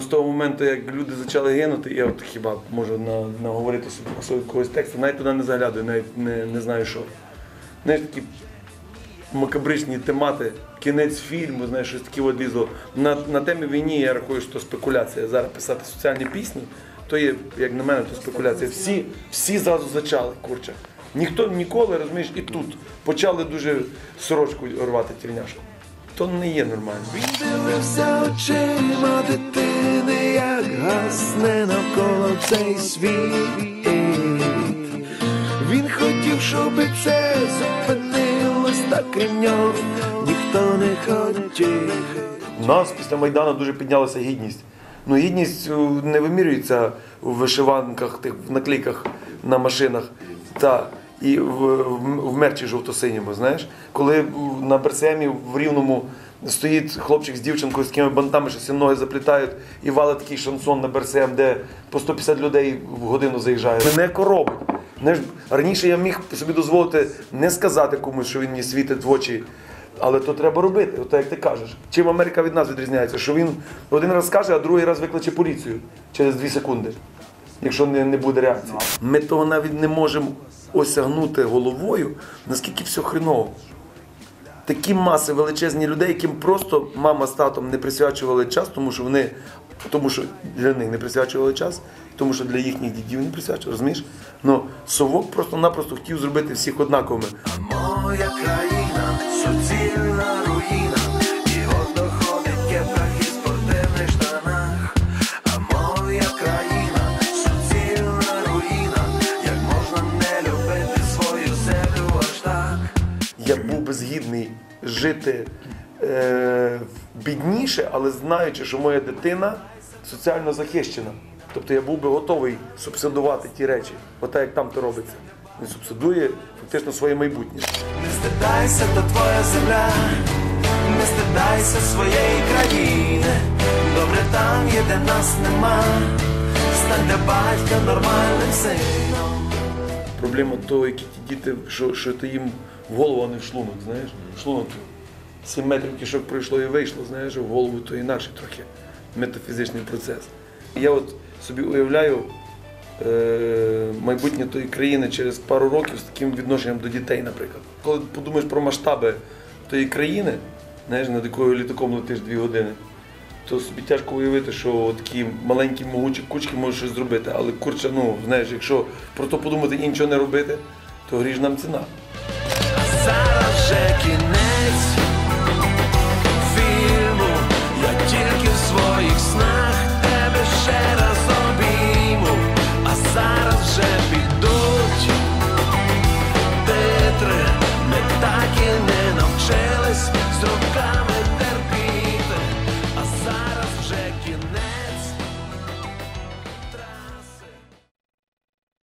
З того моменту, як люди почали гинути, я от хіба можу наговорити собі якогось тексту, навіть туди не заглядаю, навіть не, не знаю що. Знаєш, такі макабричні темати, кінець фільму, знаєш, щось таке от. На, на темі війні я рахую, що спекуляція. Зараз писати соціальні пісні, то є, як на мене, то спекуляція. Всі, всі зразу зачали, курча. Ніхто ніколи, розумієш, і тут почали дуже сорочку рвати тільняшку. То не є нормально. Дивився очима дитини, як гасне навколо цей світ. Він хотів, щоб це зупинилось, та крім нього ніхто не хотів. У нас після Майдану дуже піднялася гідність. Ну, гідність е, не вимірюється в вишиванках, тих в наклейках на машинах та і в, в, в мерчі жовто-синьому. Знаєш, коли на Берсемі в Рівному стоїть хлопчик з дівчинкою з такими бантами, що всі ноги заплітають, і валить такий шансон на Берсем, де по 150 людей в годину заїжджає. Мене коробить. Раніше я міг собі дозволити не сказати комусь, що він мені світить в очі. Але то треба робити, от як ти кажеш. Чим Америка від нас відрізняється? Що він один раз скаже, а другий раз викличе поліцію через дві секунди, якщо не, не буде реакції. Ми того навіть не можемо осягнути головою, наскільки все хреново. Такі маси величезні людей, яким просто мама з татом не присвячували час, тому що вони тому що для них не присвячували час, тому що для їхніх дідів не присвячували, розумієш? Ну, совок просто-напросто хотів зробити всіх однаковими. Моя країна, згідний жити е, бідніше, але знаючи, що моя дитина соціально захищена. Тобто я був би готовий субсидувати ті речі, отак як там то робиться. Він субсидує фактично своє майбутнє. Не стидайся, то твоя земля, не стидайся своєї країни. Добре там є, де нас нема. Стань для батька нормальним сином. Проблема того, які ті діти, що, що ти їм в голову, а не в шлунок, знаєш? В шлунок 7 метрів кишок пройшло і вийшло, знаєш, в голову то інакше трохи метафізичний процес. Я от собі уявляю е, майбутнє тої країни через пару років з таким відношенням до дітей, наприклад. Коли подумаєш про масштаби тої країни, знаєш, над якою літаком летиш дві години, то собі тяжко уявити, що такі маленькі могучі кучки можуть щось зробити. Але курча, ну знаєш, якщо про то подумати і нічого не робити, то гріш нам ціна. Зараз вже кінець фільму. Я тільки в своїх снах тебе ще раз обійму, а зараз вже підуть титри. Ми так і не навчились з руками.